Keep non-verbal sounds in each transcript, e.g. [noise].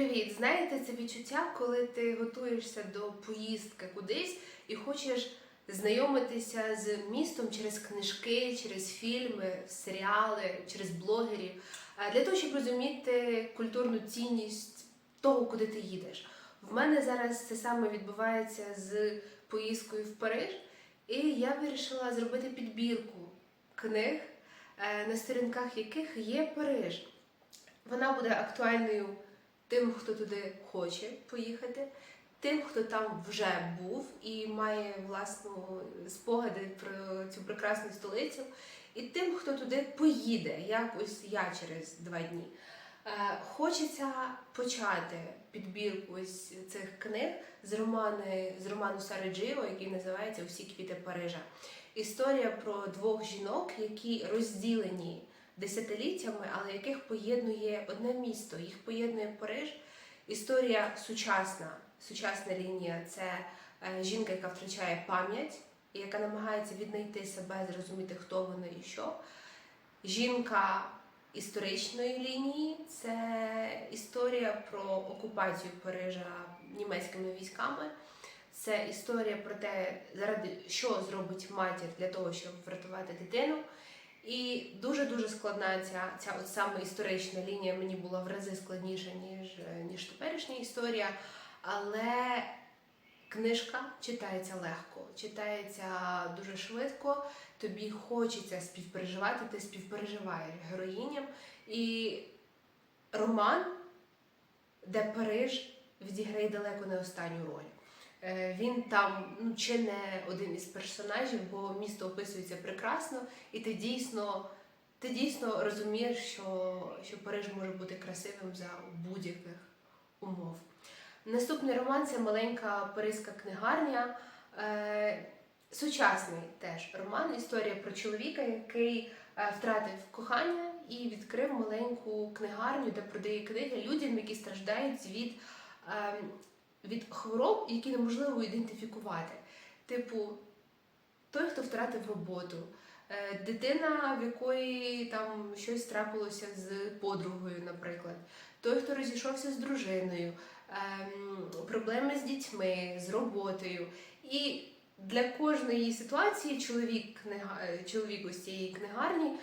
Привіт! Знаєте, це відчуття, коли ти готуєшся до поїздки кудись і хочеш знайомитися з містом через книжки, через фільми, серіали, через блогерів, е, для того, щоб розуміти культурну цінність того, куди ти їдеш. В мене зараз це саме відбувається з поїздкою в Париж, і я вирішила зробити підбірку книг, е, на сторінках яких є Париж. Вона буде актуальною тим, хто туди хоче поїхати, тим, хто там вже був і має власну спогади про цю прекрасну столицю, і тим, хто туди поїде, як ось я через два дні. Е, Хочеться почати підбірку ось цих книг з романи з роману Сари який називається Усі квіти Парижа. Історія про двох жінок, які розділені десятиліттями, але яких поєднує одне місто. Їх поєднує Париж. Історія сучасна, сучасна лінія це е, жінка, яка втрачає пам'ять, і яка намагається віднайти себе, зрозуміти, хто вона і що. Жінка історичної лінії це історія про окупацію Парижа німецькими військами. Це історія про те, заради що зробить матір для того, щоб врятувати дитину. І дуже дуже складна ця, ця от саме історична лінія мені була в рази складніша, ніж, ніж теперішня історія. Але книжка читається легко, читається дуже швидко. Тобі хочеться співпереживати, ти співпереживаєш героїням. І роман, де Париж відіграє далеко не останню роль. Е, Він там ну, чи не один із персонажів, бо місто описується прекрасно, і ти дійсно, ти дійсно розумієш, що, що Париж може бути красивим за будь-яких умов. Наступний роман це маленька паризька книгарня. Е, Сучасний теж роман, історія про чоловіка, який е, втратив кохання і відкрив маленьку книгарню, де продає книги людям, які страждають від, е, від хвороб, які неможливо ідентифікувати. Типу, той, хто втратив роботу, е, дитина, в якої там щось трапилося з подругою, наприклад, той, хто розійшовся з дружиною, ем, проблеми з дітьми, з роботою. І для кожної ситуації чоловік, е, чоловік ось цієї книгарні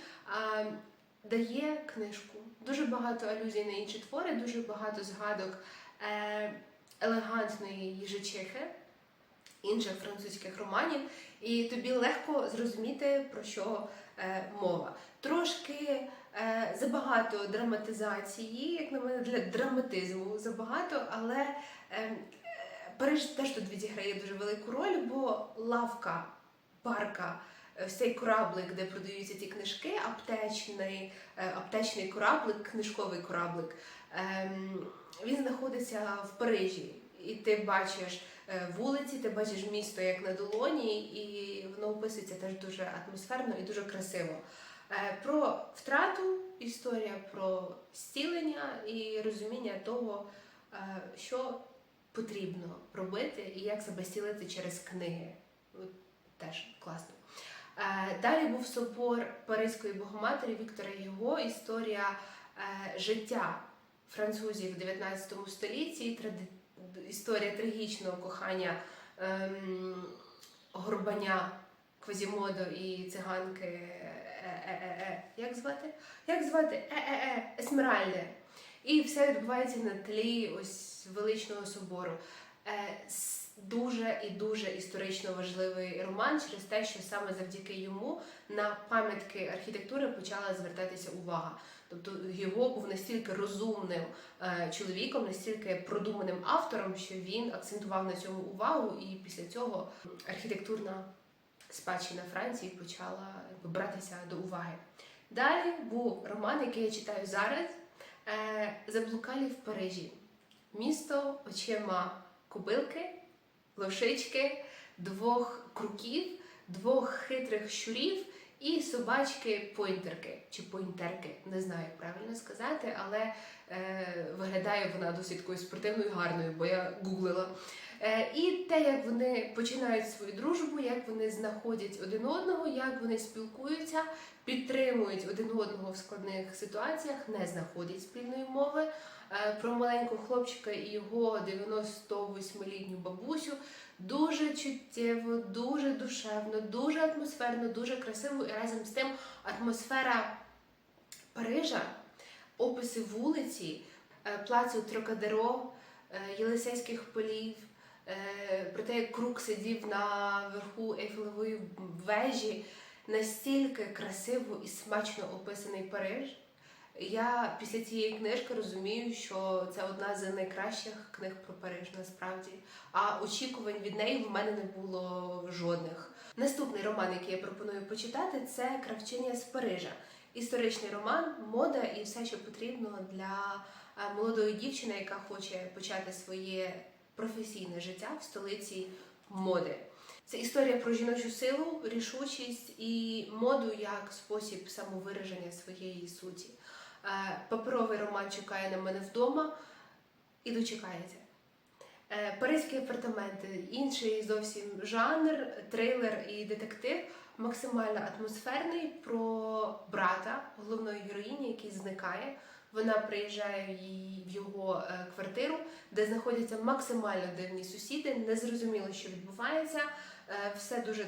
дає книжку. Дуже багато алюзій на інші твори, дуже багато згадок е, елегантної їжачихи, інших французьких романів, і тобі легко зрозуміти, про що е, мова. Трошки е, забагато драматизації, як на мене, для драматизму забагато, але е, Париж теж тут відіграє дуже велику роль, бо лавка, парка, ось цей кораблик, де продаються ті книжки, аптечний, е, аптечний кораблик, книжковий кораблик, ем, він знаходиться в Парижі. І ти бачиш е, вулиці, ти бачиш місто як на долоні, і воно описується теж дуже атмосферно і дуже красиво. Е, Про втрату історія, про зцілення і розуміння того, е, що потрібно робити і як себе зцілити через книги. Теж класно. Далі був собор Паризької Богоматері Віктора Юго, історія життя французів в 19 столітті, тради- історія трагічного кохання ем, Горбаня, Квазімодо і циганки. Е-е-е-е. Як звати? Як звати? Е-е-е, Есмеральде. І все відбувається на тлі ось величного собору. Е, Дуже і дуже історично важливий роман через те, що саме завдяки йому на пам'ятки архітектури почала звертатися увага. Тобто його був настільки розумним е, чоловіком, настільки продуманим автором, що він акцентував на цьому увагу, і після цього архітектурна спадщина Франції почала братися до уваги. Далі був роман, який я читаю зараз. Е, Заблукалі в Парижі. Місто очима кобилки, лошички, двох круків, двох хитрих щурів і собачки пойнтерки чи пойнтерки. Не знаю, як правильно сказати, але е, виглядає вона досить такою спортивною, гарною, бо я гуглила. Е, і те, як вони починають свою дружбу, як вони знаходять один одного, як вони спілкуються, підтримують один одного в складних ситуаціях, не знаходять спільної мови. е, про маленького хлопчика і його 98-літню бабусю. Дуже чуттєво, дуже душевно, дуже атмосферно, дуже красиво і разом з тим атмосфера Парижа, описи вулиці, е, плацу Трокадеро, е, Єлисейських полів, е, про те, як круг сидів на верху Ейфелевої вежі, настільки красиво і смачно описаний Париж. Я після цієї книжки розумію, що це одна з найкращих книг про Париж насправді. А очікувань від неї в мене не було жодних. Наступний роман, який я пропоную почитати, це Кравчиня з Парижа. Історичний роман, мода і все, що потрібно для е, молодої дівчини, яка хоче почати своє професійне життя в столиці моди. Це історія про жіночу силу, рішучість і моду як спосіб самовираження своєї суті. Е, Паперовий роман чекає на мене вдома і дочекається. Е, Паризькі апартаменти, інший зовсім жанр, трилер і детектив, максимально атмосферний про брата головної героїні, який зникає. Вона приїжджає в його е, квартиру, де знаходяться максимально дивні сусіди, незрозуміло, що відбувається. Все дуже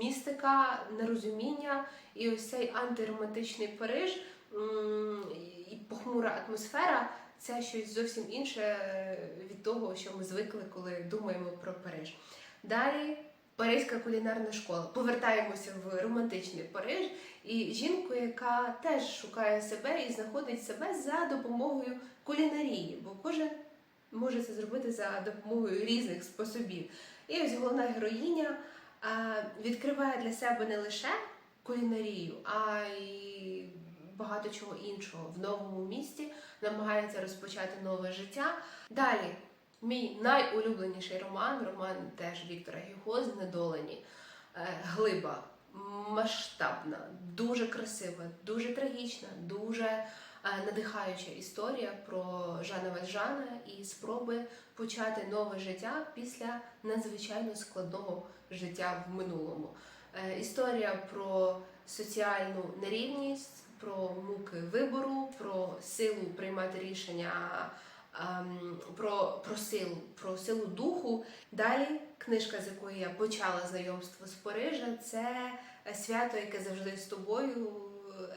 містика, нерозуміння, і ось цей антиромантичний Париж і похмура атмосфера це щось зовсім інше е, від того, що ми звикли, коли думаємо про Париж. Далі Паризька кулінарна школа. Повертаємося в романтичний Париж і жінку, яка теж шукає себе і знаходить себе за допомогою кулінарії, бо кожен може це зробити за допомогою різних способів. І ось головна героїня відкриває для себе не лише кулінарію, а й багато чого іншого в новому місті, намагається розпочати нове життя. Далі, мій найулюбленіший роман, роман теж Віктора Гюго «Знедолені». Е, Глиба масштабна, дуже красива, дуже трагічна, дуже е, надихаюча історія про Жана Вальжана і спроби почати нове життя після надзвичайно складного життя в минулому. Е, Історія про соціальну нерівність, про муки вибору, про силу приймати рішення, ем, про, про силу, про силу духу. Далі книжка, з якої я почала знайомство з Парижа, це свято, яке завжди з тобою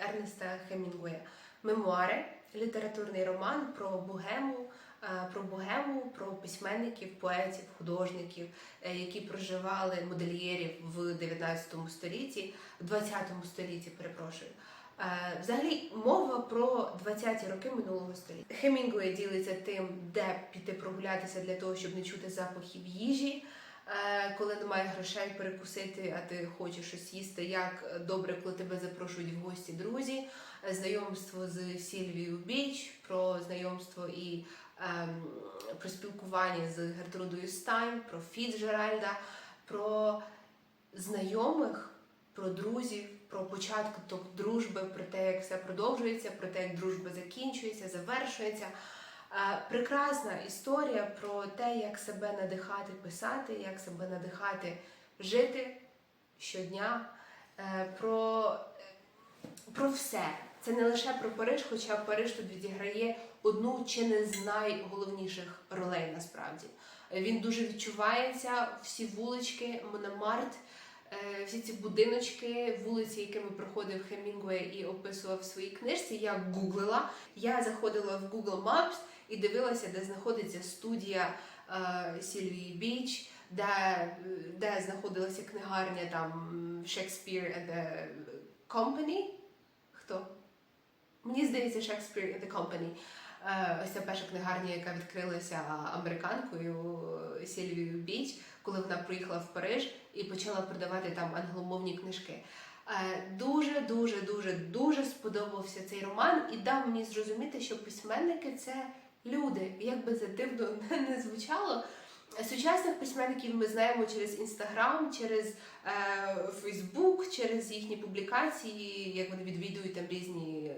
Ернеста Хемінгуея. Мемуари, літературний роман про богему. е, Про богему, про письменників, поетів, художників, е, які проживали модельєрів в 19 столітті, в 20 столітті, перепрошую. Е, Взагалі мова про 20-ті роки минулого століття. Хемінгуей ділиться тим, де піти прогулятися для того, щоб не чути запахів їжі, е, коли немає грошей перекусити, а ти хочеш щось їсти. Як добре, коли тебе запрошують в гості друзі, Е, знайомство з Сільвією Біч, про знайомство і ем, про спілкування з Гертрудою Стайн, про Фіцджеральда, про знайомих, про друзів, про початок дружби, про те, як все продовжується, про те, як дружба закінчується, завершується. Е, Прекрасна історія про те, як себе надихати писати, як себе надихати жити щодня, е, про, про все. Це не лише про Париж, хоча Париж тут відіграє одну чи не з найголовніших ролей насправді. Він дуже відчувається, всі вулички, Мономарт, е, всі ці будиночки, вулиці, якими проходив Хемінгуей і описував в своїй книжці. Я гуглила. Я заходила в Google Maps і дивилася, де знаходиться студія е, Сільвії Біч, де, де знаходилася книгарня там Shakespeare and the Company. Хто? Мені здається, Shakespeare and the Company. Е, Ось ця перша книгарня, яка відкрилася американкою е, Сільвією Біч, коли вона приїхала в Париж і почала продавати там англомовні книжки. Е, Дуже, дуже, дуже, дуже сподобався цей роман і дав мені зрозуміти, що письменники це люди. Як би це дивно [laughs] не звучало. Сучасних письменників ми знаємо через інстаграм, через Фейсбук, через їхні публікації, як вони відвідують там різні,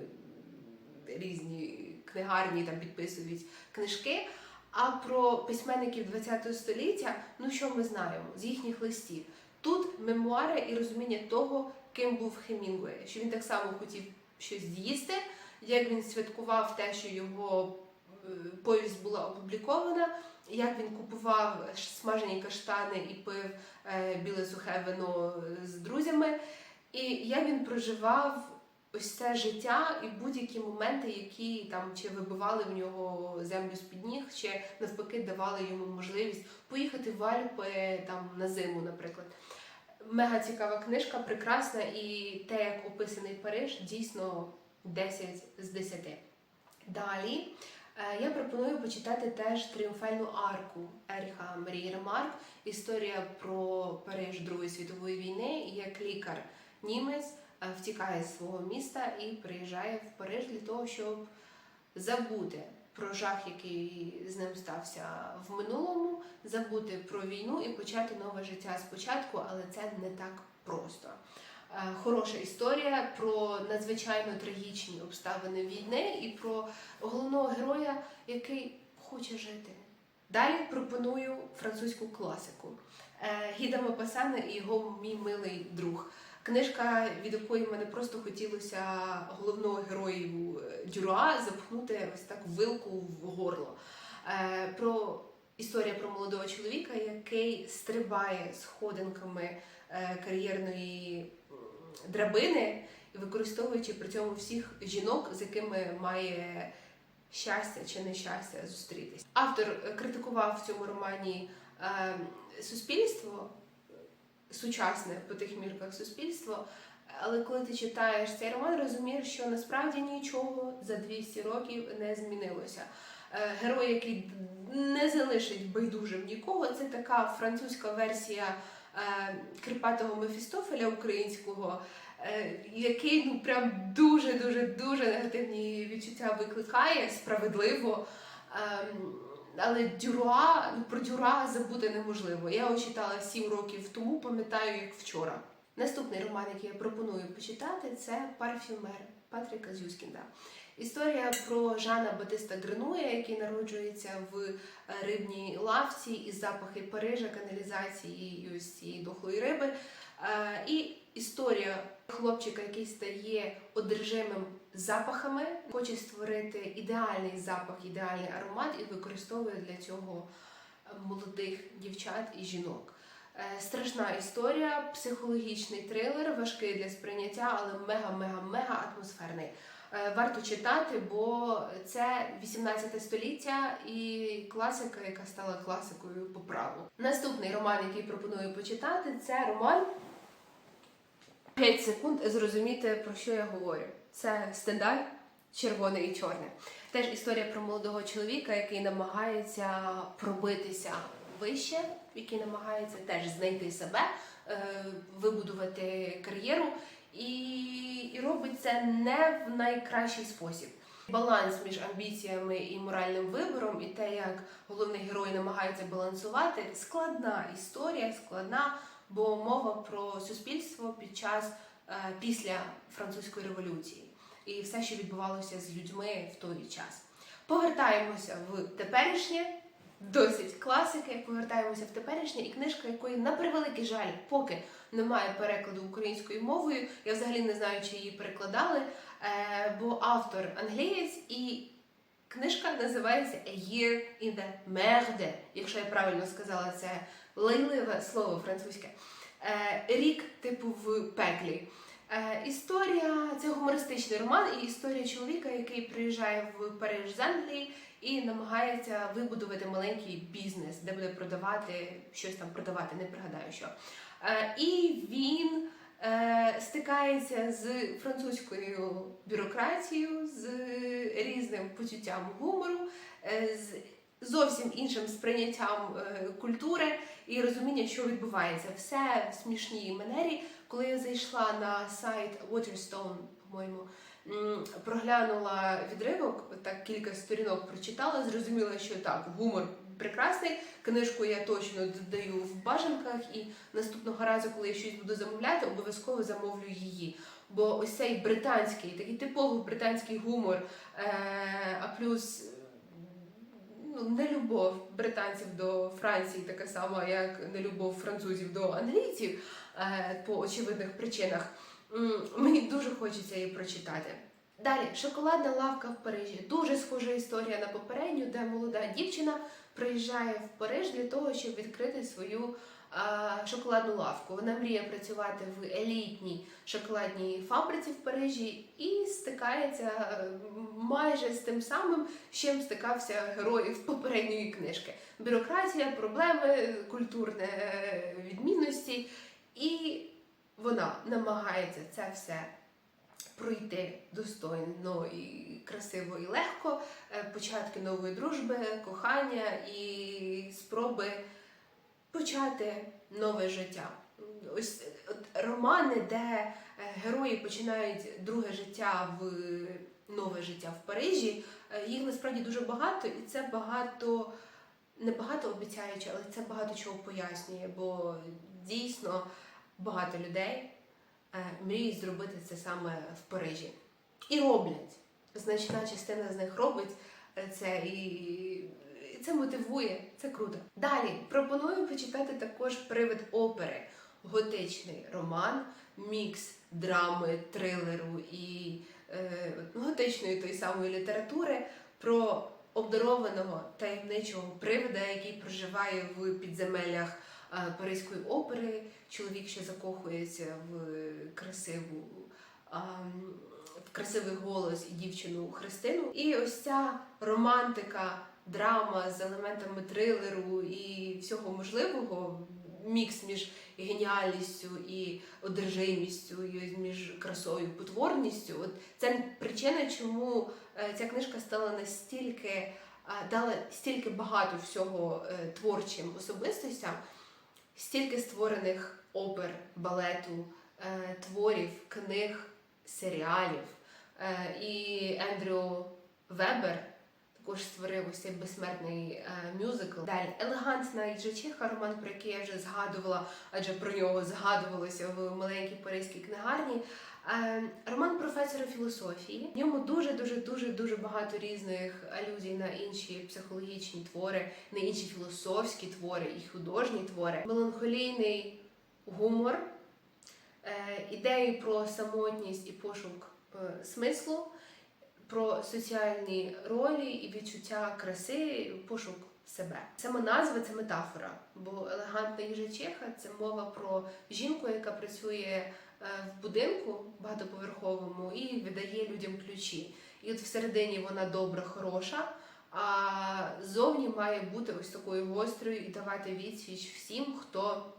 різні книгарні, там підписують книжки. А про письменників ХХ століття, ну що ми знаємо? З їхніх листів? Тут мемуари і розуміння того, ким був Хемінгуей, що він так само хотів щось з'їсти, як він святкував те, що його повість була опублікована, як він купував смажені каштани і пив е, біле сухе вино з друзями, і як він проживав ось це життя і будь-які моменти, які там чи вибивали в нього землю з-під ніг, чи навпаки давали йому можливість поїхати в Альпи там на зиму, наприклад. Мега цікава книжка, прекрасна, і те, як описаний Париж, дійсно 10 з 10. Далі е, я пропоную почитати теж тріумфальну арку Еріха Марії Ремарк. Історія про Париж Другої світової війни, як лікар німець втікає з свого міста і приїжджає в Париж для того, щоб забути про жах, який з ним стався в минулому, забути про війну і почати нове життя спочатку, але це не так просто. Е, Хороша історія про надзвичайно трагічні обставини війни і про головного героя, який хоче жити. Далі пропоную французьку класику Е, Гіда Мопасана і його мій милий друг. Книжка, від якої мене просто хотілося головного герою е, Дюра запхнути ось так вилку в горло. Е, Про історія про молодого чоловіка, який стрибає сходинками е, кар'єрної драбини, використовуючи при цьому всіх жінок, з якими має щастя чи нещастя зустрітись. Автор критикував в цьому романі е, суспільство, сучасне по тих мірках суспільство. Але коли ти читаєш цей роман, розумієш, що насправді нічого за 200 років не змінилося. Е, Герой, який не залишить байдужим нікого, це така французька версія е, Крипатого Мефістофеля українського, е, який ну прям дуже дуже дуже негативні відчуття викликає справедливо. Але Дюра, про Дюра забути неможливо. Я його читала 7 років тому, пам'ятаю як вчора. Наступний роман, який я пропоную почитати, це Парфюмер Патріка Зюскінда. Історія про Жана Батиста Гренуя, який народжується в е, рибній лавці із запахи Парижа, каналізації і ось цієї дохлої риби. Е, І історія хлопчика, який стає одержимим запахами, хоче створити ідеальний запах, ідеальний аромат і використовує для цього е, молодих дівчат і жінок. Е, Страшна історія, психологічний трилер, важкий для сприйняття, але мега-мега-мега атмосферний. Е, Варто читати, бо це 18 століття і класика, яка стала класикою по праву. Наступний роман, який пропоную почитати, це роман 5 секунд зрозуміти, про що я говорю. Це стендаль, червоне і чорне. Теж історія про молодого чоловіка, який намагається пробитися вище, який намагається теж знайти себе, е, вибудувати кар'єру, і, і робить це не в найкращий спосіб. Баланс між амбіціями і моральним вибором, і те, як головний герой намагається балансувати, складна історія, складна, бо мова про суспільство під час після французької революції і все, що відбувалося з людьми в той час. Повертаємося в теперішнє, досить класики. Повертаємося в теперішнє, і книжка, якої на превеликий жаль, поки немає перекладу українською мовою. Я взагалі не знаю, чи її перекладали, е, бо автор англієць і. Книжка називається A Year in the Merde, якщо я правильно сказала це лайливе слово французьке. Е, Рік, типу, в пеклі. Е, Історія це гумористичний роман, і історія чоловіка, який приїжджає в Париж з Англії і намагається вибудувати маленький бізнес, де буде продавати щось там продавати, не пригадаю що. Е, І він е, стикається з французькою бюрократією, з різним почуттям гумору, з зовсім іншим сприйняттям культури і розуміння, що відбувається. Все в смішній манері. Коли я зайшла на сайт Waterstone, по-моєму, проглянула відривок, так кілька сторінок прочитала, зрозуміла, що так, гумор прекрасний. Книжку я точно додаю в бажанках, і наступного разу, коли я щось буду замовляти, обов'язково замовлю її. Бо ось цей британський, такий типовий британський гумор, е, а плюс ну, нелюбов британців до Франції така сама, як нелюбов французів до англійців по очевидних причинах. Мені дуже хочеться її прочитати. Далі шоколадна лавка в Парижі. Дуже схожа історія на попередню, де молода дівчина приїжджає в Париж для того, щоб відкрити свою а, шоколадну лавку. Вона мріє працювати в елітній шоколадній фабриці в Парижі і стикається е, майже з тим самим, з чим стикався герой з попередньої книжки: бюрократія, проблеми, культурне е, відмінності, і вона намагається це все пройти достойно і красиво і легко. Е, Початки нової дружби, кохання і спроби почати нове життя. Ось от романи, де е, герої починають друге життя в нове життя в Парижі. е, Їх насправді дуже багато, і це багато не багато обіцяюче, але це багато чого пояснює, бо дійсно багато людей е, мріють зробити це саме в Парижі. І роблять. Значна частина з них робить е, це і, це мотивує, це круто. Далі пропоную почитати також привид опери, готичний роман, мікс драми, трилеру і е, готичної той самої літератури про обдарованого таємничого привида, який проживає в підземеллях Паризької опери. Чоловік, що закохується в красиву. в красивий голос і дівчину Христину. І ось ця романтика, драма з елементами трилеру і всього можливого, мікс між геніальністю і одержимістю, і між красою і потворністю. От це причина, чому е, ця книжка стала настільки, е, дала стільки багато всього е, творчим особистостям, стільки створених опер, балету, е, творів, книг, серіалів. Е, І Ендрю Вебер також створив ось цей безсмертний е, мюзикл. Далі елегантна Іджачиха, роман, про який я вже згадувала, адже про нього згадувалося в маленькій паризькій книгарні. Е, Роман професора філософії. В ньому дуже дуже дуже дуже багато різних алюзій на інші психологічні твори, на інші філософські твори і художні твори. Меланхолійний гумор, е, ідеї про самотність і пошук е, смислу, про соціальні ролі і відчуття краси, пошук себе. Саме назва це метафора, бо елегантна їжачиха це мова про жінку, яка працює в будинку багатоповерховому і видає людям ключі. І от всередині вона добра, хороша. А зовні має бути ось такою гострою і давати відсіч всім, хто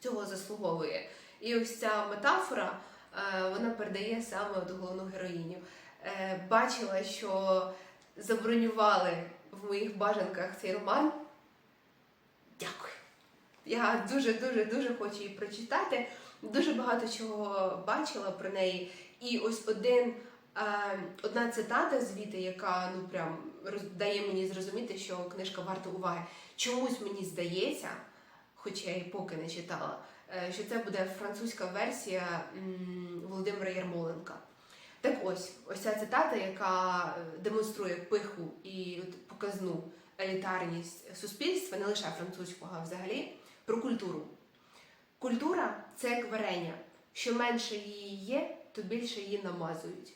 цього заслуговує. І ось ця метафора е, вона передає саме от головну героїню. Е, Бачила, що забронювали в моїх бажанках цей роман. Дякую. Я дуже дуже дуже хочу її прочитати. Дуже багато чого бачила про неї. І ось один, е, одна цитата звідти, яка ну прям дає мені зрозуміти, що книжка варта уваги. Чомусь мені здається, хоча я і поки не читала, е, що це буде французька версія Володимира Ярмоленка. Так ось, ось ця цитата, яка е, демонструє пиху і показну елітарність суспільства, не лише французького, а взагалі, про культуру. Культура це як варення. Що менше її є, то більше її намазують.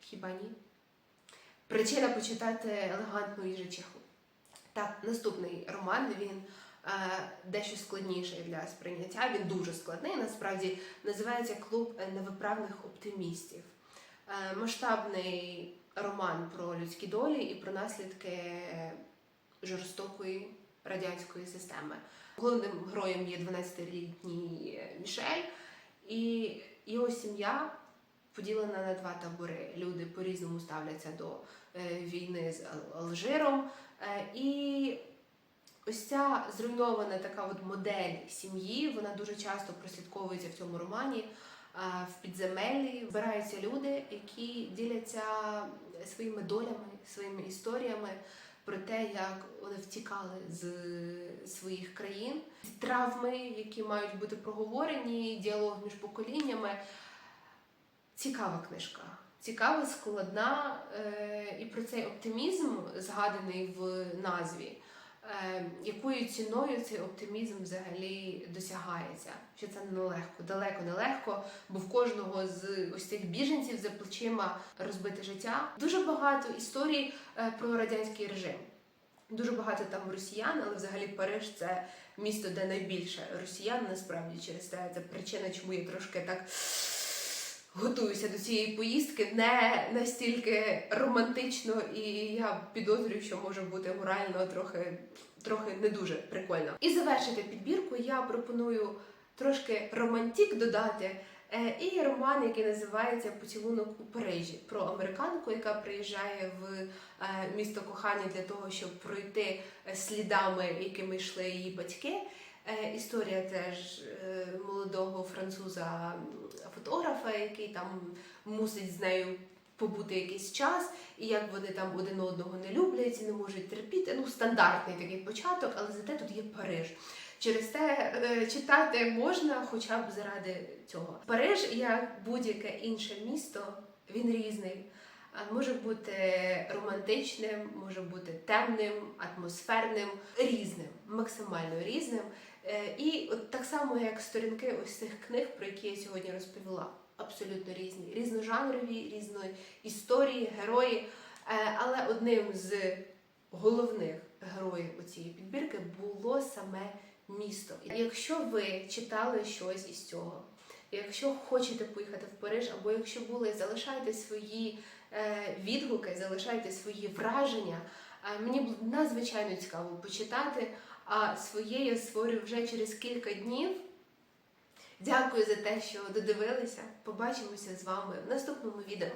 Хіба ні? Причина почитати елегантну їжачиху. Так, наступний роман він е, дещо складніший для сприйняття. Він дуже складний. Насправді називається Клуб невиправних оптимістів. Е, масштабний роман про людські долі і про наслідки жорстокої радянської системи. Головним героєм є 12-літній Мішель, і його сім'я поділена на два табори. Люди по-різному ставляться до е, війни з Алжиром. Е, і ось ця зруйнована така от модель сім'ї, вона дуже часто прослідковується в цьому романі. Е, В підземеллі збираються люди, які діляться своїми долями, своїми історіями про те, як вони втікали з своїх країн, травми, які мають бути проговорені, діалог між поколіннями. Цікава книжка. Цікава, складна, е, і про цей оптимізм, згаданий в назві, якою ціною цей оптимізм взагалі досягається. Що це нелегко, далеко не легко, бо в кожного з ось цих біженців за плечима розбите життя. Дуже багато історій е, про радянський режим. Дуже багато там росіян, але взагалі Париж це місто, де найбільше росіян насправді через це. Це причина, чому я трошки так готуюся до цієї поїздки. Не настільки романтично, і я підозрюю, що може бути морально трохи, трохи не дуже прикольно. І завершити підбірку я пропоную трошки романтик додати. Е, І роман, який називається Поцілунок у Парижі про американку, яка приїжджає в е, місто кохання для того, щоб пройти е, слідами, якими йшли її батьки. Е, Історія теж е, молодого француза-фотографа, який там мусить з нею побути якийсь час, і як вони там один одного не люблять, не можуть терпіти. Ну, стандартний такий початок, але зате тут є Париж. Через те е, читати можна хоча б заради цього. Париж, як будь-яке інше місто, він різний. Може бути романтичним, може бути темним, атмосферним, різним, максимально різним. Е, І от так само, як сторінки ось цих книг, про які я сьогодні розповіла, абсолютно різні, різножанрові, різної історії, герої. Е, Але одним з головних героїв у цієї підбірки було саме місто. Якщо ви читали щось із цього, якщо хочете поїхати в Париж, або якщо були, залишайте свої е, відгуки, залишайте свої враження. Мені надзвичайно цікаво почитати, а своє я створю вже через кілька днів. Дякую за те, що додивилися. Побачимося з вами в наступному відео.